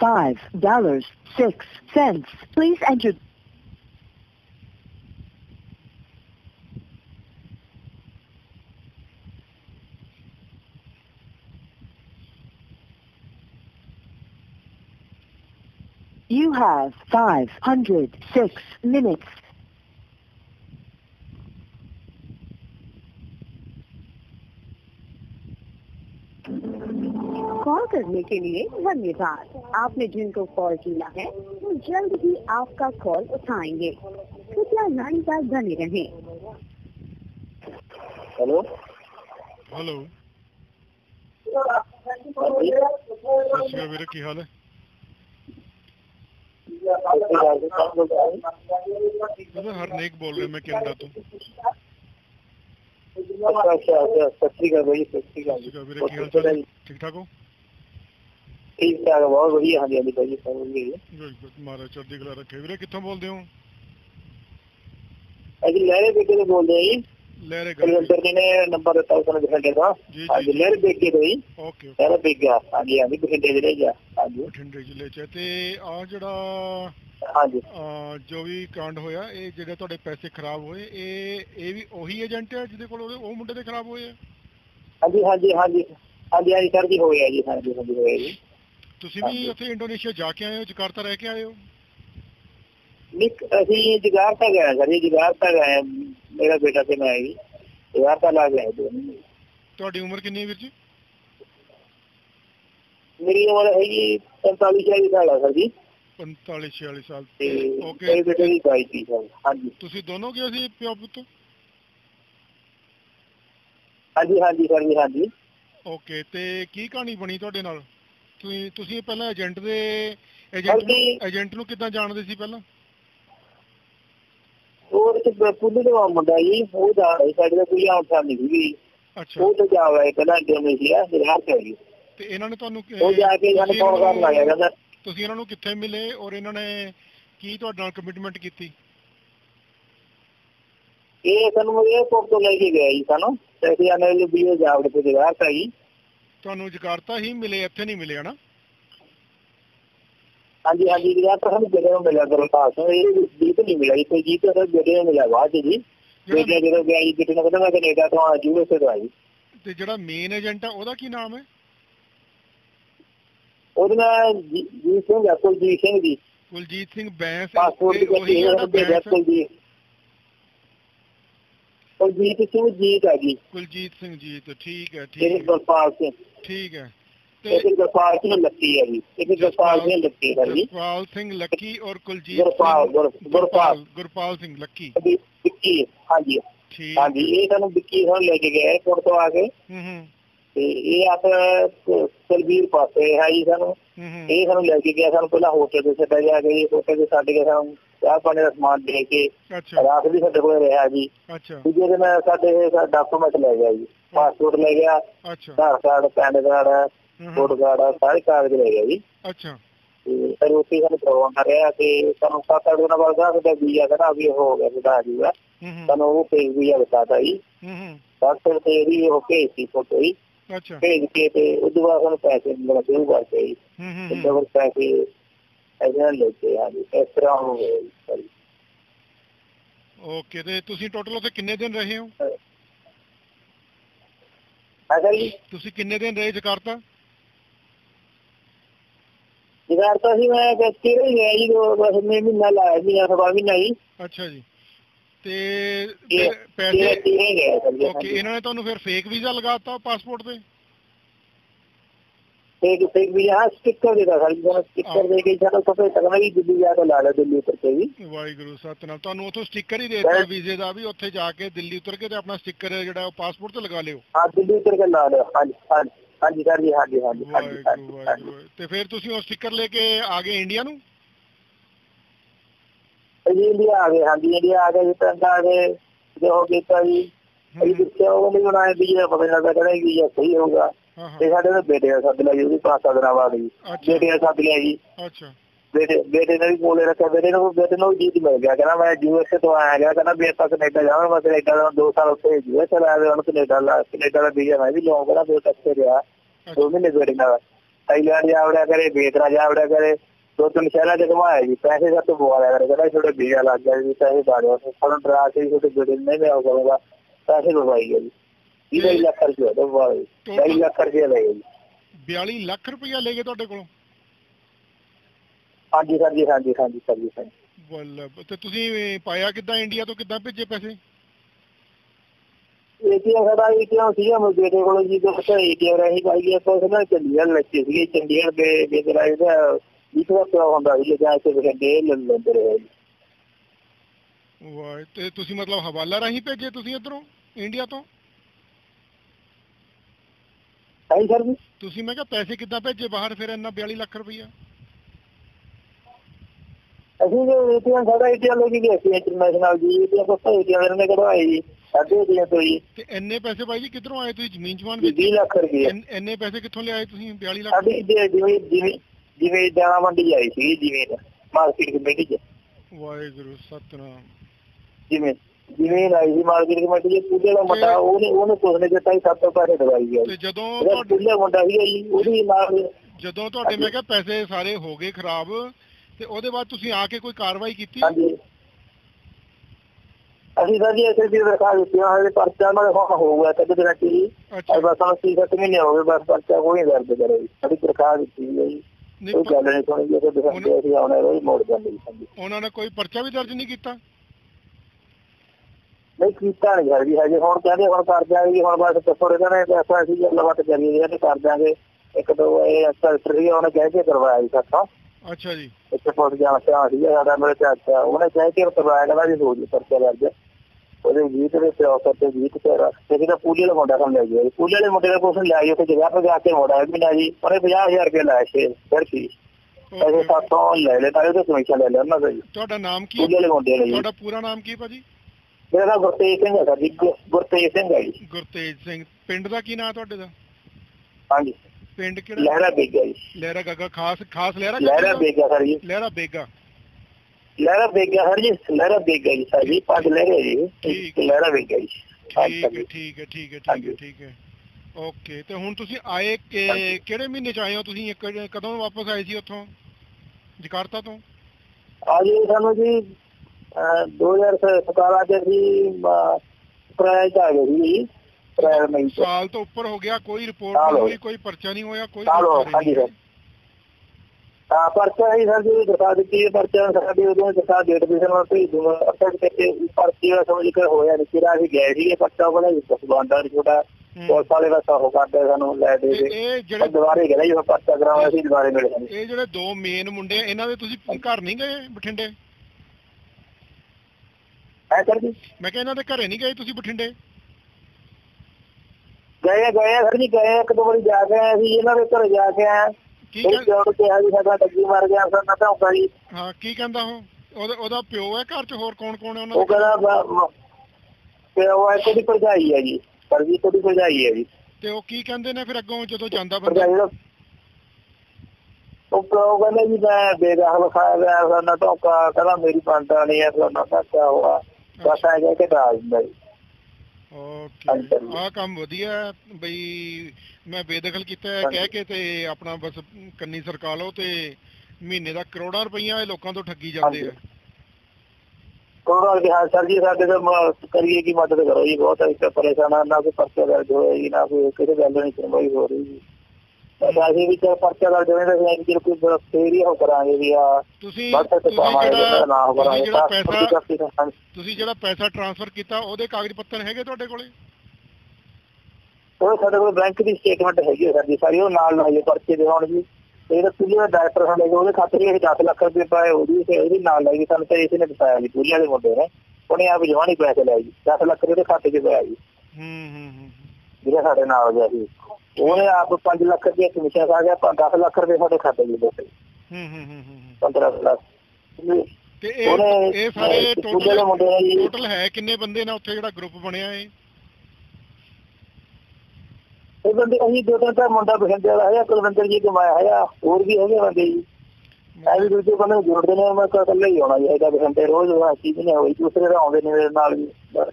five dollars six cents. Please enter. You have five hundred six minutes. करने के लिए धन्यवाद आपने जिनको कॉल किया है वो तो जल्द ही आपका कॉल उठाएँगे। कृपया लाइन पर बने रहे। हेलो? हेलो। अच्छा, मेरे की हाल है? हर नेक बोल रहे मैं क्या बताता तो। हूँ अच्छा अच्छा सच्ची का वही सच्ची का ठीक ठाक हो? ਠੀਕ ਠਾਕ ਹੋ ਠੀਕ ਠਾਕ ਬਹੁਤ ਵਧੀਆ ਹਾਂਜੀ ਹਾਂਜੀ ਬਾਈ ਸਭ ਵਧੀਆ ਜੀ। ਗੁੱਡ ਗੁੱਡ ਮਹਾਰਾਜ ਚੜ੍ਹਦੀ ਕਲਾ ਰੱਖੇ ਵੀਰੇ ਕਿੱਥੋਂ ਬੋਲਦੇ ਹੋ? ਅਸੀਂ ਲਹਿਰੇ ਬੇਕੇ ਤੋਂ ਬੋਲਦੇ ਹਾਂ ਜੀ। ਲਹਿਰੇ ਗੱਲ ਕੁਲਵਿੰਦਰ ਜੀ ਨੇ ਨੰਬਰ ਦਿੱਤਾ ਉਸ ਨੂੰ ਬਠਿੰਡੇ ਦਾ ਜੀ ਹਾਂਜੀ ਜੀ। ਲਹਿਰੇ ਬੇਕੇ ਤੋਂ ਜੀ। ਓਕੇ ਲਹਿਰੇ ਬੇਗਾ ਹਾਂਜੀ ਹਾਂਜੀ ਬਠਿੰਡੇ ਜਿਹੜੇ ਜਾ ਹਾਂਜੀ। ਬਠਿੰਡੇ ਜ਼ਿਲ੍ਹੇ ਚ ਹੈ। ਤੇ ਆ ਜਿਹੜਾ ਹਾਂਜੀ। ਅਹ, ਜੋ ਵੀ ਕਾਂਡ ਹੋਇਆ ਇਹ ਜਿਹੜੇ ਤੁਹਾਡੇ ਪੈਸੇ ਖਰਾਬ ਹੋਏ ਇਹ ਇਹ ਵੀ ਉਹੀ ਏਜੰਟ ਹੈ ਜਿਹਦੇ ਕੋਲ ਉਹ ਮੁੰਡੇ ਦੇ ਖਰਾਬ ਹੋਏ ਆ? ਹਾਂਜੀ ਹਾਂਜੀ ਹਾਂਜੀ। ਹਾਂਜੀ ਹਾਂਜੀ ਸਰ ਜੀ ਹੋਇਆ ਜੀ ਹਾਂਜੀ ਹਾਂਜੀ ਹੋਇਆ ਜੀ। ਤੁਸੀਂ ਵੀ ਉੱਥੇ ਇੰਡੋਨੇਸ਼ੀਆ ਜਾ ਕੇ ਆਏ ਹੋ ਜਕਾਰਤਾ ਰਹਿ ਕੇ ਆਏ ਹੋ? ਨਿਕ ਅਸੀਂ ਜਗਾਰਤਾ ਗਏ ਸਰ ਜੀ ਜਗਾਰਤਾ ਗਏ ਮੇਰਾ ਬੇਟਾ ਤੇ ਮੈਂ ਜੀ ਜਗਾਰਤਾ ਲਾ ਗਏ। ਤੁਹਾਡੀ ਉਮਰ ਕਿੰਨੀ ਹੈ ਵੀਰ ਜੀ? ਮੇਰੀ ਉਮਰ ਹੈਗੀ 45 46 ਸਾਲ ਆ ਸਰ ਜੀ। 45 46 ਸਾਲ। ਓਕੇ ਮੇਰੇ ਬੇਟੇ ਦੀ 22 ਤੀਹ ਸਾਲ ਹਾਂਜੀ। ਤੁਸੀਂ ਦੋਨੋਂ ਗਏ ਸੀ ਪਿਓ ਪੁੱਤ? ਹਾਂਜੀ ਹਾਂਜੀ ਸਰ ਜੀ ਹਾਂਜੀ। ਓਕੇ ਤੇ ਕੀ ਕਹਾਣੀ ਬਣੀ ਤੁਹਾਡੇ ਨਾਲ? ਤੁਸੀਂ ਤੁਸੀਂ ਪਹਿਲਾਂ ਏਜੰਟ ਦੇ ਏਜੰਟ ਨੂੰ। ਏਜੰਟ ਨੂੰ ਕਿੱਦਾਂ ਜਾਣਦੇ ਸੀ ਪਹਿਲਾਂ? ਉਹ ਤੇ ਪੁੱਲੀ ਦਾ ਮੁੰਡਾ ਜੀ ਉਹ ਜਾ ਰਿਹਾ ਸਾਡੇ ਦਾ ਕੋਈ ਆਉਂ ਨਹੀਂ ਸੀਗੀ ਅੱਛਾ। ਉਹ ਤਾਂ ਜਾ ਰਿਹਾ ਪਹਿਲਾਂ ਇੰਡੋਨੇਸ਼ੀਆ ਜਗਾਰ ਤੇ ਜੀ। ਤੇ ਇਹਨਾਂ ਨੇ ਤੁਹਾਨੂੰ ਉਹ ਜਾ ਕੇ ਸਾਨੂੰ ਤੁਸੀਂ ਫੋਨ ਇਹਨਾਂ ਕਰਨ ਨੂੰ- ਕਹਿੰਦਾ। ਤੁਸੀਂ ਇਹਨਾਂ ਨੂੰ ਕਿੱਥੇ ਮਿਲੇ ਔਰ ਇਹਨਾਂ ਨੇ ਕੀ ਤੁਹਾਡੇ ਨਾਲ ਕਮਿਟਮੈਂਟ ਕੀਤੀ? ਇਹ ਸਾਨੂੰ ਇਹ ਕੋਪ ਤੋਂ ਲੈ ਕੇ ਗਿਆ ਜੀ ਸਾਨੂੰ ਤੇ ਆਨੇ ਲਈ ਵੀ ਉਹ ਜਾ ਕੇ ਜਗਾਰ ਤੇ ਜੀ। ਤੁਹਾਨੂੰ ਜਕਾਰਤਾ ਹੀ ਮਿਲੇ ਇੱਥੇ ਨਹੀਂ ਮਿਲੇ ਹਨਾ? ਹਾਂਜੀ ਹਾਂਜੀ ਜਗਾਰ ਤਾਂ ਸਾਨੂੰ ਜਿਹੜੇ ਨੂੰ ਮਿਲਿਆ ਕਰਨ ਪਾਸ ਇਹ ਜੀਤ ਨਹੀਂ ਮਿਲਿਆ ਕੋਈ ਜੀਤ ਜਿਹੜੇ ਨੂੰ ਮਿਲਿਆ ਬਾਅਦ ਜੀ। ਬੇਟੇ ਜਦੋਂ ਗਿਆ ਜੀ ਕਿਤੇ ਨਾ ਕਿਤੇ ਮੈਂ ਕੈਨੇਡਾ ਤੋਂ ਆ ਯੂਐਸਏ ਤੋਂ ਆਈ ਤੇ ਜਿਹੜਾ ਮੇਨ ਏਜੰਟ ਆ ਉਹਦਾ ਕੀ ਨਾਮ ਹੈ? ਉਹਦੇ ਨਾਲ ਜੀ ਸਿੰਘ ਆ ਕੁਲਜੀਤ ਸਿੰਘ ਜੀ। ਕੁਲਜੀਤ ਸਿੰਘ ਬੈਂਸ ਪਾਸਪੋਰਟ ਦੀ ਉਹੀ ਉਹੀ ਜਿਹੜਾ ਭੇਜਿਆ ਕੁਲਜੀਤ। ਕੁਲਜੀਤ ਸਿੰਘ ਜੀਤ ਆ ਜੀ। ਕੁਲਜੀਤ ਸਿੰਘ ਜੀ ਤੇ ਠੀਕ ਹੈ ਜਿਹੜੇ ਠੀਕ ਹੈ। ਗੁਰਪਾਲ ਸਿੰਘ। ਠੀਕ ਹੈ। ਤੇ ਗੁਰਪਾਲ ਸਿੰਘ ਲੱਕੀ ਹੈ ਜੀ। ਇੱਕ ਗੁਰਪਾਲ ਸਿੰਘ ਲੱਕੀ ਹੈ ਜੀ। ਗੁਰਪਾਲ ਸਿੰਘ ਲੱਕੀ ਔਰ ਕੁਲਜੀਤ ਗੁਰਪਾਲ, ਗੁਰਪਾਲ। ਗੁਰਪਾਲ ਸਿੰਘ ਲੱਕੀ। ਵਿੱਕੀ ਹਾਂਜੀ। ਠੀਕ। ਹਾਂਜੀ ਇਹ ਸਾਨੂੰ ਵਿੱਕੀ ਹੁਣ ਲੈ ਕੇ ਗਏ ਕੋਲ ਤੋਂ ਆ ਕੇ। ਹੂੰ ਹੂੰ। ਤੇ ਇਹ ਆਪ ਤਲਵੀਰ ਪਾਸੇ ਹੈ ਜੀ ਸਾਨੂੰ। ਇਹ ਸਾਨੂੰ ਲੈ ਕੇ ਗਿਆ। ਸਾਨੂੰ ਪਹਿਲਾਂ ਹੋਟਲ ਤੇ ਛੱਡਿਆ ਗਿਆ ਕਿ ਹੋਟਲ ਤੇ ਛੱਡ ਕੇ ਸਾਨੂੰ ਚਾਹ ਪਾਣੀ ਦਾ ਸਮਾਨ ਦੇ ਕੇ ਰਾਤ ਵੀ ਸਾਡੇ ਕੋਲ ਰਿਹਾ ਜੀ। ਅੱਛਾ। ਦੂਜੇ ਦਿਨ ਸਾਡੇ ਡਾਕੂਮੈਂਟ ਲੈ ਗਿਆ ਜੀ। ਪਾਸਪੋਰਟ ਲੈ ਗਿਆ। ਅੱਛਾ। ਆਧਾਰ ਕਾਰਡ ਪੈਨ ਕਾਰਡ ਹੂੰ, ਹੂੰ, ਵੋਟ ਕਾਰਡ ਸਾਰੇ ਕਾਗਜ਼ ਲੈ ਗਿਆ ਜੀ। ਅੱਛਾ। ਤੇ ਫਿਰ ਉੱਥੇ ਸਾਨੂੰ ਪ੍ਰੋਗਰਾਮ ਕਰ ਰਿਹਾ ਤੇ ਸਾਨੂੰ ਸੱਤ ਅੱਠ ਦਿਨਾਂ ਬਾਅਦ ਸਾਡਾ ਵੀਜ਼ਾ ਕਹਿੰਦਾ ਵੀ ਹੋ ਗਿਆ ਆ ਜੂਗਾ। ਸਾਨੂੰ ਉਹ ਪੇਜ ਵੀਜ਼ਾ ਬਤਾਤਾ ਜੀ। ਹੂੰ ਹੂੰ। ਡਾਕਟਰ ਤੇ ਵੀ ਉਹ ਭੇਜ ਸੀ ਫੋਟੋ ਜੀ। ਅੱਛਾ। ਭੇਜ ਕੇ ਤੇ ਉਦੋਂ ਬਾਅਦ ਸਾਨੂੰ ਪੈਸੇ ਮਿਲਣਾ ਸ਼ੁਰੂ ਕਰਤੇ ਜੀ। ਹੂੰ ਹੂੰ ਤੇ ਹੂੰ। ਡਬਲ ਪੈਸੇ ਨਾਲ ਲੈ ਕੇ ਆ ਜੀ। ਇਸ ਤਰ੍ਹਾਂ ਹੋ ਗਿਆ ਜੀ ਸਾਰੀ। ਓਕੇ ਤੇ ਤੁਸੀਂ ਟੋਟਲ ਉੱਥੇ ਕਿੰਨੇ ਦਿਨ ਰਹੇ ਹੋ? ਜੀ ਤੁਸੀਂ ਕਿੰਨੇ ਦਿਨ ਰਹੇ ਜਕਾਰਤਾ? ਜਿਗਰ ਤਾਂ ਸੀ ਮੈਂ ਕਿ ਕਿਹੜੇ ਗਿਆ ਜੀ ਬਸ ਮੈਂ ਮਹੀਨਾ ਲਾਇਆ ਜੀ ਸਵਾ ਮਹੀਨਾ ਜੀ। ਅੱਛਾ ਜੀ। ਤੇ ਪੈਸੇ ਓਕੇ ਇਹਨਾਂ ਨੇ ਤੁਹਾਨੂੰ ਫਿਰ ਫੇਕ ਵੀਜ਼ਾ ਲਗਾਤਾ ਪਾਸਪੋਰਟ ਤੇ? ਇੱਕ ਇੱਕ ਵੀ ਆ ਸਟicker ਦੇਦਾ ਸਰ ਜੀ ਸਾਨੂੰ ਸਟicker ਦੇ ਕੇ ਸਭੇ ਤੱਕ ਮੈਂ ਵੀ ਦਿੱਲੀ ਜਾ ਕੇ ਲਾ ਦਿੱਲੀ ਉੱਤਰ ਕੇ ਵੀ। ਵਾਹਿਗੁਰੂ ਸਤਨਾਮ। ਤੁਹਾਨੂੰ ਉੱਥੋਂ ਸਟicker ਹੀ ਦੇ ਦਿੱਤਾ ਵੀਜ਼ੇ ਦਾ ਵੀ ਉੱਥੇ ਜਾ ਕੇ ਦਿੱਲੀ ਉਤਰ ਕੇ ਤੇ ਆਪਣਾ ਸਟicker ਜਿਹੜਾ ਉਹ ਪਾਸਪੋਰਟ ਤੇ ਲਗਾ ਲਿਓ। ਹਾਂ ਦਿੱਲੀ ਉੱਤਰ ਕੇ ਲਾ ਲਿਆ ਹਾਂਜੀ ਹਾਂਜੀ ਹਾਂਜੀ ਸਰ ਜੀ ਹਾਂਜੀ ਹਾਂਜੀ ਤੇ ਫਿਰ ਤੁਸੀਂ ਉਹ ਸਟicker ਲੈ ਕੇ ਆ ਗਏ ਇੰਡੀਆ ਨੂੰ? ਜੀ ਇੰਡੀਆ ਆ ਗਏ ਹਾਂਜੀ ਇੰਡੀਆ ਆ ਗਏ ਜਿੱਦਾਂ ਆ ਗਏ ਜੋ ਕੀਤਾ ਜੀ। ਅਸੀਂ ਦਿੱਤੇ ਉਹ ਨਹੀਂ ਬਣਾਏ ਵੀ ਇਹ ਪਤਾ ਨਹੀਂ ਲੱਗਦਾ ਕਹਿੰਦਾ ਕਿ ਇਹ ਸਹੀ ਹੋਊਗਾ। ਹਾਂ ਹਾਂ ਤੇ ਸਾਡੇ ਦੇ ਬੇਟੇ ਦਾ ਸੱਦ ਲਿਆ ਜੀ ਉਹਦੀ ਪਾਸ ਜੀ ਅੱਛਾ। ਬੇਟੇ ਦਾ ਸੱਦ ਲਿਆ ਜੀ। ਅੱਛਾ। ਬੇਟੇ ਬੇਟੇ ਨੇ ਵੀ ਕੋਲੇ ਰੱਖਿਆ ਬੇਟੇ ਨੂੰ ਬੇਟੇ ਨੂੰ ਜੀਤ ਮਿਲ ਗਿਆ। ਕਹਿੰਦਾ ਮੈਂ ਯੂਐਸਏ ਤੋਂ ਆਇਆ ਗਿਆ ਕਹਿੰਦਾ ਵੀ ਆਪਾਂ ਕੈਨੇਡਾ ਜਾਵਾਂ ਮੈਂ ਕੈਨੇਡਾ ਦਾ ਦੋ ਸਾਲ ਉੱਥੇ ਯੂਐਸਏ ਲਾਇਆ ਤੇ ਉਹਨੂੰ ਕੈਨੇਡਾ ਲਾ ਕੈਨੇਡਾ ਦਾ ਵੀਜ਼ਾ ਮੈਂ ਵੀ ਲਵਾਂ ਕਹਿੰਦਾ ਦੋ ਤੇ ਰਿਹਾ। ਦੋ ਮਹੀਨੇ ਬੇਟੇ ਨਾਲ। ਥਾਈਲੈਂਡ ਜਾਵੜਿਆ ਕਰੇ ਬੇਤਰਾ ਜਾਵੜਿਆ ਕਰੇ। ਦੋ ਤਿੰਨ ਸ਼ਹਿਰਾਂ ਚ ਘੁਮਾਇਆ ਜੀ ਪੈਸੇ ਸਭ ਤੋਂ ਬੁਆ ਲਿਆ ਕਰੇ। ਕਹਿੰਦਾ ਛੋਟੇ ਵੀਜ਼ਾ ਲੱਗ ਗਿਆ ਜੀ ਪੈਸੇ ਬਾੜਿਆ ਸਾਨੂੰ ਡਰਾ ਕੇ ਛੋਟੇ ਬੇਟੇ ਨਹੀਂ ਮੈਂ ਕਰੂੰਗਾ ਪੈਸੇ ਲਵਾਈ ਜੀ। 20 ਲੱਖ ਰੁਪਏ ਦਾ ਬੁਆ ਜੀ 2 ਲੱਖ ਰੁਪਏ ਲੈ ਗਏ ਜੀ 42 ਲੱਖ ਰੁਪਇਆ ਲੈ ਗਏ ਤੁਹਾਡੇ ਕੋਲੋਂ? ਹਾਂਜੀ ਸਰ ਜੀ ਹਾਂਜੀ ਹਾਂਜੀ ਸਰ ਜੀ ਹਾਂਜੀ। ਬੱਲੇ ਤੇ ਤੁਸੀਂ ਪਾਇਆ ਕਿੱਦਾਂ ਇੰਡੀਆ ਤੋਂ? ਕਿੱਦਾਂ ਭੇਜੇ ਪੈਸੇ? ਏਟੀਐਮ ਸਾਡਾ ਏਟੀਐਮ ਸੀਗਾ ਮੇਰੇ ਬੇਟੇ ਕੋਲ ਜੀ ਸੌ ਏਟੀਐਮ ਰਹੀ ਪਾਈ ਗਿਆ ਕੁਛ ਨਾ ਚੰਡੀਗੜ੍ਹ ਲੱਗੇ ਸੀਗੇ। ਚੰਡੀਗੜ੍ਹ ਦੇ ਦੇ ਕਰਾਏ ਦਾ ਇੱਕ ਵਾਰ ਪਿਆ ਹੁੰਦਾ ਸੀ ਜਾਂ ਕੇ ਲੈ ਲੈਂਦੇ ਰਹੇ। ਵਾਹ ਤੇ ਤੁਸੀਂ ਮਤਲਬ ਹਵਾਲਾ ਰਾਹੀਂ ਭੇਜੇ ਤੁਸੀਂ ਇਧਰੋਂ ਇੰਡੀਆ ਤੋਂ? ਹਾਂਜੀ ਸਰ ਜੀ ਤੁਸੀਂ ਮੈਂ ਕਿਹਾ ਪੈਸੇ ਕਿੱਦਾਂ ਭੇਜੇ ਬਾਹਰ ਫਿਰ ਇੰਨਾ 42 ਲੱਖ ਰੁਪਇਆ ਅਸੀਂ ਜੋ ਏਟੀਐਮ ਸਾਡਾ ਏਟੀਐਮ ਲੈ ਕੇ ਗਏ ਸੀ ਇੰਟਰਨੈਸ਼ਨਲ ਜੀ ਏਟੀਐਮ ਕੋਲ ਏਟੀਐਮ ਇਹਨਾਂ ਨੇ ਕਢਵਾਏ ਜੀ ਸਾਡੇ ਏਟੀਐਮ ਤੋਂ ਜੀ। ਤੇ ਇੰਨੇ ਪੈਸੇ ਬਾਈ ਜੀ ਕਿੱਧਰੋਂ ਆਏ ਤੁਸੀਂ ਜ਼ਮੀਨ ਜਮਾਨ ਜੀ, ਵਿੱਚ? 20 ਲੱਖ ਰੁਪਏ ਇੰਨ- ਪੈਸੇ ਕਿੱਥੋਂ ਲਿਆਏ ਤੁਸੀਂ 42 ਲੱਖ? ਸਾਡੀ ਜੇ- ਜਿਵੇਂ ਜਿਵੇਂ ਜਿਵੇਂ ਦਾਣਾ ਮੰਡੀ ਆਈ ਸੀ ਜਿਵੇਂ ਮਾਰਕੀਟ ਕਮੇਟੀ ਚ। ਵਾਹਿਗੁਰੂ ਸਤਨਾਮ। ਜਿਵੇਂ। ਜਿਵੇਂ ਆਈ ਸੀ ਮਾਰਕੀਟ ਕਮੇਟੀ ਚ ਪੂਜੇ ਦਾ ਮੁੰਡਾ ਉਹਨੇ ਉਹਨੇ ਕੁਛ ਨਹੀਂ ਦਿੱਤਾ ਸੀ ਸਭ ਤੋਂ ਪੈਸੇ ਦਵਾਈ ਗਿਆ ਤੇ ਜਦੋਂ ਪੂਜੇ ਮੁੰਡਾ ਸੀਗਾ ਜੀ ਉਹਦੀ ਨਾਲ ਜਦੋਂ ਤੁਹਾਡੇ ਮੈਂ ਕਿਹਾ ਪੈਸੇ ਸਾਰੇ ਹੋ ਗਏ ਖਰਾਬ ਤੇ ਉਹਦੇ ਬਾਅਦ ਤੁਸੀਂ ਆ ਕੇ ਕੋਈ ਕਾਰਵਾਈ ਕੀਤੀ? ਹਾਂਜੀ। ਅਸੀਂ ਤਾਂ ਜੀ ਇਸੇ ਦੀ ਦਰਖਾਸਤ ਦਿੱਤੀ ਆ ਹਲੇ ਪਰਚਾ ਨਾਲ ਹੁਣ ਹੋਊਗਾ ਤੇ ਦਿਨਾਂ ਅੱਛਾ। ਅੱਜ ਬਸ ਸਾਨੂੰ 6 ਮਹੀਨੇ ਹੋ ਗਏ ਬਸ ਪਰਚਾ ਕੋਈ ਨਹੀਂ ਦਰਜ ਕਰੇ ਸਾਡੀ ਦਰਖਾਸਤ ਦਿੱਤੀ ਹੈ ਕੋਈ ਗੱਲ ਨਹੀਂ ਸੁਣੀ ਜੀ ਦਿਖਾਉਂਦੇ ਅਸੀਂ ਆਉਣੇ ਰੋਜ਼ ਮੋੜ ਜਾਂਦੇ ਉਹਨਾਂ ਨੇ ਕੋਈ ਪਰਚਾ ਵੀ ਦਰਜ ਨਹੀਂ ਕੀਤਾ? ਨਹੀਂ ਕੀਤਾ ਨਹੀਂ ਸਰ ਜੀ ਹਜੇ ਹੁਣ ਕਹਿੰਦੇ ਹੁਣ ਕਰ ਦਿਆਂਗੇ ਜੀ ਹੁਣ ਬਸ ਥੋੜੇ ਦਿਨ ਐਸਾ ਅਸੀਂ ਗੱਲਬਾਤ ਕਰੀਏ ਜੀ ਤੇ ਕਰ ਦਿਆਂਗੇ। ਇੱਕ ਦੋ ਇਹ ਸੈਕਟਰ ਵੀ ਉਹਨੇ ਕਹਿ ਕੇ ਕਰਵਾਇਆ ਜੀ ਸਾਥੋਂ। ਅੱਛਾ ਜੀ। ਇੱਥੇ ਪਹੁੰਚ ਜਾਣਾ ਸਿਆ ਸੀ ਸਾਡਾ ਮੇਰੇ ਚਾਚਾ ਉਹਨੇ ਕਹਿ ਕੇ ਕਰਵਾਇਆ ਕਹਿੰਦਾ ਜੀ ਹੋ ਜੀ ਪਰਚਾ ਦਰਜ ਉਹਦੇ ਗੀਤ ਦੇ ਪਿਓ ਕਰਤੇ ਗੀਤ ਤੇ ਜਿਹੜਾ ਪੂਲੇ ਦਾ ਮੁੰਡਾ ਲੈ ਗਿਆ। ਪੂਲੇ ਦੇ ਮੁੰਡੇ ਦਾ ਕੁਛ ਲਿਆਈ ਉੱਥੇ ਜਗ੍ਹਾ ਤੇ ਜਾ ਕੇ ਮੋੜਾ ਮਹੀਨਾ ਜੀ। ਉਹਨੇ 50000 ਰੁਪਏ ਲਾਇਆ ਸੀ ਫਿਰ ਕੀ ਓਕੇ। ਸਾਤੋਂ ਲੈ ਲੈ ਤਾਂ ਉਹਦੇ ਕਮਿਸ਼ਨ ਲੈ ਦਾ ਜੀ। ਤੁਹਾਡਾ ਨਾਮ ਕੀ ਨੇ ਤੁਹਾਡਾ ਪੂਰਾ ਨਾਮ ਕੀ ਭਾਜੀ? ਮੇਰਾ ਨਾਮ ਗੁਰਤੇਜ ਸਿੰਘ ਹੈ ਸਰ ਜੀ ਗੁਰਤੇਜ ਸਿੰਘ ਹੈ ਜੀ। ਗੁਰਤੇਜ ਸਿੰਘ ਪਿੰਡ ਦਾ ਕੀ ਨਾਮ ਤੁਹਾਡੇ ਦਾ? ਹਾਂਜੀ। ਪਿੰਡ ਕਿਹੜਾ? ਲਹਿਰਾ ਬੇਗਾ ਜੀ। ਲਹਿਰਾ ਗਾਗਾ ਖਾਸ ਖਾਸ ਲਹਿਰਾ ਲਹਿਰਾ? ਬੇਗਾ ਸਰ ਜੀ। ਲਹਿਰਾ ਬੇਗਾ। ਲਹਿਰਾ ਬੇਗਾ ਸਰ ਜੀ ਲਹਿਰਾ ਬੇਗਾ ਜੀ ਸਰ ਜੀ ਪੰਜ ਲਹਿਰੇ ਜੀ। ਲਹਿਰਾ ਬੇਗਾ ਜੀ। ਠੀਕ ਹੈ। ਠੀਕ ਹੈ ਠੀਕ ਹੈ ਠੀਕ। ਹੈ ਠੀਕ ਹੈ। ਓਕੇ ਤੇ ਹੁਣ ਤੁਸੀਂ ਆਏ ਕਿ- ਕਿਹੜੇ ਮਹੀਨੇ ਚ ਆਏ ਹੋ ਤੁਸੀਂ? ਕਦੋਂ ਵਾਪਸ ਆਏ ਸੀ ਉੱਥੋਂ? ਜਕਾਰਤਾ ਤੋਂ? ਅੱਜ ਸਾਨੂੰ ਜੀ 2017 ਚ ਅਸੀਂ ਚ ਆ ਗਏ ਸੀ ਜੀ ਅਪ੍ਰੈਲ ਮਈ ਚ। ਸਾਲ ਤੋਂ ਉੱਪਰ ਹੋ ਗਿਆ ਕੋਈ ਰਿਪੋਰਟ ਨਹੀਂ ਹੋਈ ਕੋਈ ਪਰਚਾ ਨਹੀਂ ਹੋਇਆ ਕੋਈ ਹਾਂਜੀ ਸਰ ਹਾਂ ਪਰਚਾ ਹੀ ਸਰ ਜੀ ਦਿਖਾ ਦਿੱਤੀ ਹੈ ਪਰਚਾ ਸਾਡੇ ਉਦੋਂ ਦਿਖਾ ਡੇਟ ਵੀ ਸਾਨੂੰ ਭੇਜ ਦੂੰਗਾ। ਅਸਲ ਤੇ ਪਰਚੀ ਦਾ ਸਮਝ ਕੇ ਹੋਇਆ ਨਹੀਂ ਕਿਰਾ ਅਸੀਂ ਗਏ ਸੀ ਪਰਚਾ ਕੋਲ ਬੰਦਾ ਛੋਟਾ ਹੂੰ। ਪੁਲਿਸ ਵਾਲੇ ਦਾ ਸਾਹੋ ਕਰਦੇ ਸਾਨੂੰ ਲੈ ਦੇ ਦੇ। ਇਹ ਪਰ ਜਿਹੜੇ ਦੁਬਾਰੇ ਗਏ ਜਦੋਂ ਪਰਚਾ ਕਰਾਉਣਾ ਸੀ ਦੁਬਾਰੇ ਮਿਲ ਗਏ ਇਹ ਜਿਹੜੇ ਦੋ ਮੇਨ ਮੁੰਡੇ ਆ, ਇਹਨਾਂ ਦੇ ਤੁਸੀਂ ਘਰ ਨਹੀਂ ਗਏ ਬਠਿੰਡੇ? ਹੈ ਸਰ ਜੀ? ਮੈਂ ਕਿਹਾ ਇਹਨਾਂ ਦੇ ਘਰੇ ਨਹੀਂ ਗਏ ਤੁਸੀਂ ਬਠਿੰਡੇ? ਗਏ ਗਏ ਆ ਸਰ ਜੀ ਗਏ ਇੱਕ ਦੋ ਵਾਰੀ ਜਾ ਕੇ ਆਏ ਸੀ ਇਹਨਾਂ ਦੇ ਘਰ ਜਾ ਕੇ ਆਏ ਕੀ ਇਹ ਕਹਿ- ਕਿਹਾ ਜੀ ਸਾਡਾ ਡੱਗੀ ਮਾਰ ਗਿਆ ਸਾਡਾ ਧੌਂਕਾ ਜੀ। ਹਾਂ ਕੀ ਕਹਿੰਦਾ ਉਹ? ਉਹਦਾ ਉਹਦਾ ਪਿਓ ਹੈ ਘਰ 'ਚ ਹੋਰ ਕੌਣ ਕੌਣ ਹੈ ਉਹਨਾਂ ਉਹ ਕਹਿੰਦਾ ਮ- ਤੇ ਉਹ ਇੱਕ ਉਹਦੀ ਭਰਜਾਈ ਹੈ ਜੀ ਪਰ ਜੀ ਉਹਦੀ ਭਰਜਾਈ ਹੈ ਜੀ। ਤੇ ਉਹ ਕੀ ਕਹਿੰਦੇ ਨੇ ਫਿਰ ਅੱਗੋਂ ਜਦੋਂ ਜਾਂਦਾ ਬੰਦਾ? ਉਹ ਉਹ ਕਹਿੰਦਾ ਜੀ ਮੈਂ ਬੇਗਾਹ ਖਾਇਆ ਗਿਆ ਸਾਡਾ ਧੌਂਕਾ ਕਹਿੰਦਾ ਮੇਰੀ ਪੰਡਾ ਨਹੀਂ ਹੈ ਸਾਡਾ ਧੱਕਾ ਹੋਆ ਬਸ ਆ ਗਿਆ ਕਿ ਡਾਲ ਦਿੰਦਾ ਜੀ ਓਕੇ। ਆਹ ਕੰਮ ਵਧੀਆ ਹੈ ਬਈ ਮੈਂ ਬੇਦਖਲ ਕੀਤਾ ਹੈ। ਕਹਿ ਕੇ ਤੇ ਆਪਣਾ ਬਸ ਕੰਨੀ ਸਰਕਾ ਲਓ ਤੇ ਮਹੀਨੇ ਦਾ ਕਰੋੜਾਂ ਰੁਪਈਆ ਇਹ ਲੋਕਾਂ ਤੋਂ ਠੱਗੀ ਜਾਂਦੇ ਆ। ਕੋਰੋਨਾ ਦੇ ਹਾਲ ਸਰ ਜੀ ਸਾਡੇ ਤਾਂ ਕਰੀਏ ਕੀ ਮਦਦ ਕਰੋ ਜੀ ਬਹੁਤ ਅਸੀਂ ਪਰੇਸ਼ਾਨ ਆ ਨਾ ਕੋਈ ਪਰਚਾ ਦਰਜ ਹੋਇਆ ਜੀ ਨਾ ਕੋਈ ਕਿਸੇ ਗੱਲ ਨਹੀਂ ਸੁਣਵਾਈ ਹੋ ਰਹੀ ਜੀ ਅਸੀਂ ਵੀ ਚੱਲ ਪਰਚਾ ਦਰਜ ਹੋਵੇ ਤਾਂ ਅਸੀਂ ਕਿ ਕੋਈ ਬੜਾ ਫੇਰ ਹੀ ਕਰਾਂਗੇ ਵੀ ਆ। ਤੁਸੀਂ ਜਿਹੜਾ ਹੋ ਜਿਹੜਾ ਪੈਸਾ ਜਿਹੜਾ ਟ੍ਰਾਂਸਫਰ ਕੀਤਾ ਉਹਦੇ ਕਾਗਜ਼ ਪੱਤਰ ਹੈਗੇ ਤੁਹਾਡੇ ਕੋਲੇ? ਉਹ ਸਾਡੇ ਕੋਲ ਬੈਂਕ ਦੀ ਸਟੇਟਮੈਂਟ ਹੈਗੀ ਹੈ ਸਰ ਜੀ ਸਾਰੀ ਉਹ ਨਾਲ ਨਾਲ ਪਰਚੇ ਦੇ ਹੋਣ ਜੀ ਇਹਦਾ ਦਾ ਡਾਇਰੈਕਟਰ ਸਾਡੇ ਕੋਲ ਉਹਦੇ ਖਾਤੇ ਅਸੀਂ 10 ਲੱਖ ਰੁਪਏ ਪਾਏ ਉਹਦੀ ਤੇ ਉਹਦੀ ਨਾਲ ਲੱਗੀ ਸਾਨੂੰ ਤਾਂ ਇਸੇ ਨੇ ਬਤਾਇਆ ਜੀ ਪੁਲਿਸ ਦੇ ਮੁੰਡੇ ਨੇ। ਉਹਨੇ ਆਪ ਜਵਾਨੀ ਪੈਸੇ ਲਿਆ ਜੀ 10 ਲੱਖ ਰੁਪਏ ਖਾਤੇ 'ਚ ਪਾਇਆ ਜੀ। ਹੂੰ ਹੂੰ ਹੂੰ। ਜਿਹੜਾ ਸਾਡੇ ਨਾਲ ਗਿਆ ਸੀ। ਉਹਨੇ ਆਪ 5 ਲੱਖ ਰੁਪਏ ਕਮਿਸ਼ਨ ਆ ਗਿਆ ਆਪਾਂ 10 ਲੱਖ ਰੁਪਏ ਸਾਡੇ ਖਾਤੇ 'ਚ ਦਿੱਤੇ ਹੂੰ ਹੂੰ ਹੂੰ ਹੂੰ 15 ਲੱਖ। ਤੇ ਇਹ ਇਹ ਸਾਰੇ ਟੋਟਲ ਟੋਟਲ ਹੈ ਕਿੰਨੇ ਬੰਦੇ ਨੇ ਉੱਥੇ ਜਿਹੜਾ ਗਰੁੱਪ ਬਣਿਆ ਇਹ? ਇਹ ਬੰਦੇ ਅਸੀਂ ਦੋ ਤਿੰਨ ਤਾਂ ਮੁੰਡਾ ਬਠਿੰਡੇ ਵਾਲਾ ਹੈਗਾ ਕੁਲਵਿੰਦਰ ਜੀ ਕਮਾਇਆ ਹੈਗਾ ਹੋਰ ਵੀ ਹੈਗੇ ਬੰਦੇ ਜੀ। ਐ ਵੀ ਦੂਜੇ ਬੰਦੇ ਨੂੰ ਜੋੜਦੇ ਨੇ ਮੈਂ ਕਿਹਾ ਇਕੱਲੇ ਹੀ ਆਉਣਾ ਜੀ ਇਹਦਾ ਬਠਿੰਡੇ ਰੋਜ਼ ਉਹ ਚੀਜ਼ ਨਹੀਂ ਹੋਈ ਦੂਸਰੇ ਤਾਂ ਆਉਂਦੇ ਨੇ ਮੇਰੇ ਨਾਲ ਵੀ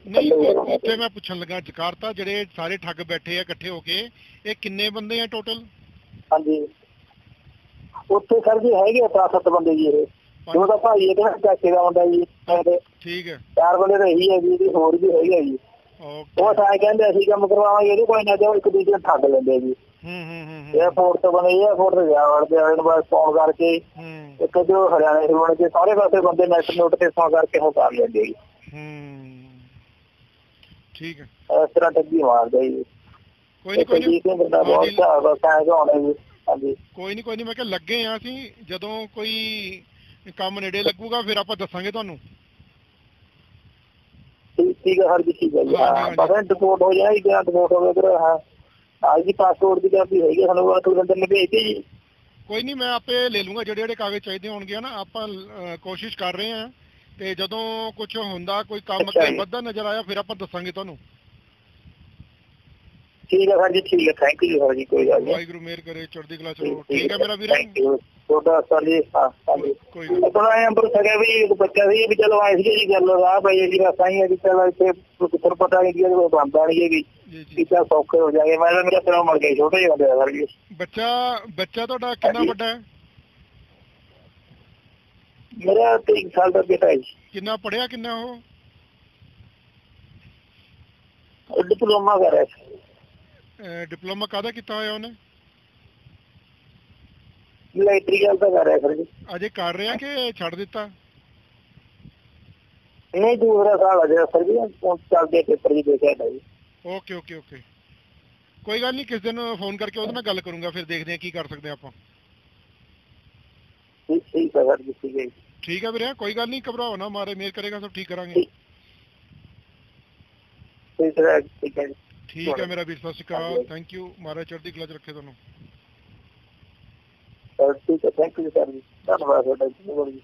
ਨਹੀਂ। ਉੱਥੇ ਮੈਂ ਪੁੱਛਣ ਲੱਗਾ ਜਕਾਰਤਾ ਜਿਹੜੇ ਸਾਰੇ ਠੱਗ ਬੈਠੇ ਆ ਇਕੱਠੇ ਹੋ ਕੇ ਇਹ ਕਿੰਨੇ ਬੰਦੇ ਆ ਟੋਟਲ ਹਾਂਜੀ। ਉੱਥੇ ਸਰ ਜੀ ਹੈਗੇ ਆ ਸੱਤ ਬੰਦੇ ਜੀ ਇਹ। ਜੋ ਤਾਂ ਭਾਈ ਇਹ ਕਹਿੰਦਾ ਚਾਚੇ ਦਾ ਮੁੰਡਾ ਜੀ ਤੇ ਠੀਕ ਹੈ। ਚਾਰ ਬੰਦੇ ਤਾਂ ਇਹੀ ਹੈ ਜੀ ਤੇ ਹੋਰ ਵੀ ਹੈਗੇ ਆ ਜੀ। ਉਹ ਸਾਰੇ ਕਹਿੰਦੇ ਅਸੀਂ ਕੰਮ ਕਰਵਾਵਾਂਗੇ ਇਹਦੇ ਕੋਈ ਨਾ ਜੋ ਇੱਕ ਦੂਜੇ ਨੂੰ ਠੱਗ ਲੈਂਦੇ ਜੀ। 에어ਪੋਰਟ ਤੋਂ ਬੰਦੇ 에어ਪੋਰਟ ਤੇ ਜਾ ਵੜਦੇ ਆ ਇਹਨਾਂ ਬਾਅਦ ਫੋਨ ਕਰਕੇ ਇੱਕ ਜੋ ਹਰਿਆਣੇ ਦੇ ਬਣ ਕੇ ਸਾਰੇ ਪਾਸੇ ਬੰਦੇ ਨੈਟ ਨੋਟ ਤੇ ਫੋਨ ਕਰਕੇ ਹੋ ਕਰ ਲੈਂਦੇ ਜੀ। ਠੀਕ ਹੈ। ਇਸ ਤਰ੍ਹਾਂ ਟੱਗੀ ਮਾਰਦੇ ਜੀ। ਕੋਈ ਨਹੀਂ ਕੋਈ ਨਹੀਂ ਬੰਦਾ ਬਹੁਤ ਜ਼ਿਆਦਾ ਸਾਇਦ ਹੋਣਾ ਜੀ। ਹਾਂਜੀ। ਕੋਈ ਨਹੀਂ ਕੋਈ ਨਹੀਂ ਮੈਂ ਕਿਹਾ ਲੱਗੇ ਆ ਅਸੀਂ ਜਦੋਂ ਕੋਈ ਕੰਮ ਨੇੜੇ ਲੱਗੂਗਾ ਫਿਰ ਆਪਾਂ ਦੱਸਾਂਗੇ ਤੁਹਾਨੂੰ। ਠੀਕ ਹੈ ਹਰ ਜੀ। ਠੀਕ ਹੈ ਜੀ ਪਤਾ ਰਿਪੋਰਟ ਹੋ ਜਾਏਗੀ ਰਿਪੋਰਟ ਹੋ ਗਈ ਹਾਂ। ਦੀ ਪਾਸਪੋਰਟ ਦੀ ਕਾਪੀ ਹੈਗੀ ਆ, ਸਾਨੂੰ ਤੋਂ ਬੰਦੇ ਨੇ ਭੇਜਤੀ ਜੀ। ਕੋਈ ਨਹੀਂ ਮੈਂ ਆਪੇ ਲੈ ਲੂੰਗਾ ਜਿਹੜੇ ਜਿਹੜੇ ਕਾਗਜ਼ ਚਾਹੀਦੇ ਹੋਣਗੇ ਨਾ ਆਪਾਂ ਅਹ, ਕੋਸ਼ਿਸ਼ ਕਰ ਰਹੇ ਹਾਂ। ਤੇ ਜਦੋਂ ਕੁਝ ਹੁੰਦਾ ਕੋਈ ਕੰਮ ਅੱਛਾ ਅੱਗੇ ਜੀ। ਵੱਧਦਾ ਨਜ਼ਰ ਆਇਆ ਫਿਰ ਆਪਾਂ ਦੱਸਾਂਗੇ ਤੁਹਾਨੂੰ। ਠੀਕ ਹੈ ਸਰ ਜੀ ਠੀਕ ਹੈ ਥੈਂਕ ਯੂ ਸਰ ਜੀ ਕੋਈ ਗੱਲ ਨਹੀਂ। ਵਾਹਿਗੁਰੂ ਮਿਹਰ ਕਰੇ ਚੜ੍ਹਦੀ ਕਲਾ ਚਲੋ ਠੀਕ ਹੈ ਮੇਰਾ ਵੀਰ? ਤੁਹਾਡਾ ਸਰ ਜੀ ਹਾਂ ਹਾਂਜੀ ਕੋਈ ਗੱਲ ਨੀ। ਆਪਣਾ ਐਂ ਅੰਬਰ ਸਕਿਆ ਵੀ ਇੱਕ ਬੱਚਾ ਸੀ ਵੀ ਚਲੋ ਆਏ ਸੀ ਜੀ ਗੱਲ ਰਾਹ ਪਈ ਜੀ ਬਸ ਆਈ ਹੈ ਕਿ ਚਲੋ ਇੱਥੇ ਕਿਥੋਂ ਪਤਾ ਨਹੀਂ ਕਿ ਉਹ ਬੰਦਾ ਨਹੀਂ ਹੈਗੀ ਜੀ ਜੀ। ਕਿਤਾ ਸੌਖੇ ਹੋ ਜਾਗੇ ਮੈਂ ਤਾਂ ਮੇਰਾ ਸਿਰ ਮਰ ਗਿਆ ਛੋਟੇ ਜਿਹੇ ਹੁੰਦੇ ਆ ਸਰ ਜੀ ਬੱਚਾ ਬੱਚਾ ਤੁਹਾਡਾ ਕਿੰਨਾ। ਵੱਡਾ ਹੈ? ਮੇਰਾ 3 ਸਾਲ ਦਾ ਬੇਟਾ ਹੈ ਕਿੰਨਾ ਪੜਿਆ ਕਿੰਨਾ ਉਹ? ਡਿਪਲੋਮਾ ਕਰ ਰਿਹਾ ਅਹ, ਡਿਪਲੋਮਾ ਕਾਹਦਾ ਕੀਤਾ ਹੋਇਆ ਉਹਨੇ? ਇਲੈਕਟ੍ਰੀਕਲ ਦਾ ਕਰ ਰਿਹਾ ਸਰ ਜੀ ਅਜੇ ਕਰ ਰਿਹਾ ਕਿ ਛੱਡ ਦਿੱਤਾ? ਨਹੀਂ ਦੂਸਰਾ ਸਾਲ ਜਿਹੜਾ ਸਰ ਜੀ ਹੁਣ ਚੱਲਦੇ ਪੇਪਰ ਜੀ ਦੇਖਿਆ ਹੈ ਜੀ। ਓਕੇ ਓਕੇ ਓਕੇ ਕੋਈ ਗੱਲ ਨਹੀਂ ਕਿਸ ਦਿਨ ਫੋਨ ਕਰਕੇ ਉਹਦੇ ਨਾਲ ਗੱਲ ਕਰੂੰਗਾ ਫਿਰ ਦੇਖਦੇ ਹਾਂ ਕੀ ਕਰ ਸਕਦੇ ਹਾਂ ਆਪਾਂ ਠੀਕ ਠੀਕ ਹੈ ਸਰ ਜੀ ਠੀਕ ਹੈ ਜੀ ਠੀਕ ਹੈ ਵੀਰੇ ਕੋਈ ਗੱਲ ਨਹੀਂ ਘਬਰਾਓ ਨਾ ਮਾਰੇ ਮੇਰ ਕਰੇਗਾ ਸਭ ਠੀਕ ਕਰਾਂਗੇ ਠੀਕ ਹੈ ਠੀਕ ਹੈ ਜੀ ਠੀਕ ਹੈ ਮੇਰਾ ਵੀਰ ਸਤਿ ਸ਼੍ਰੀ ਅਕਾਲ ਥੈਂਕ ਯੂ ਮਹਾਰਾਜ ਚੜ੍ਹਦੀ ਕਲਾ ਚ ਰੱਖੇ ਤੁਹਾਨੂੰ ਸਰ ਠੀਕ ਹੈ ਥੈਂਕ ਯੂ ਸਰ ਜੀ ਧੰਨਵਾਦ ਤੁਹਾਡਾ ਜੀ ਬਹੁਤ ਜੀ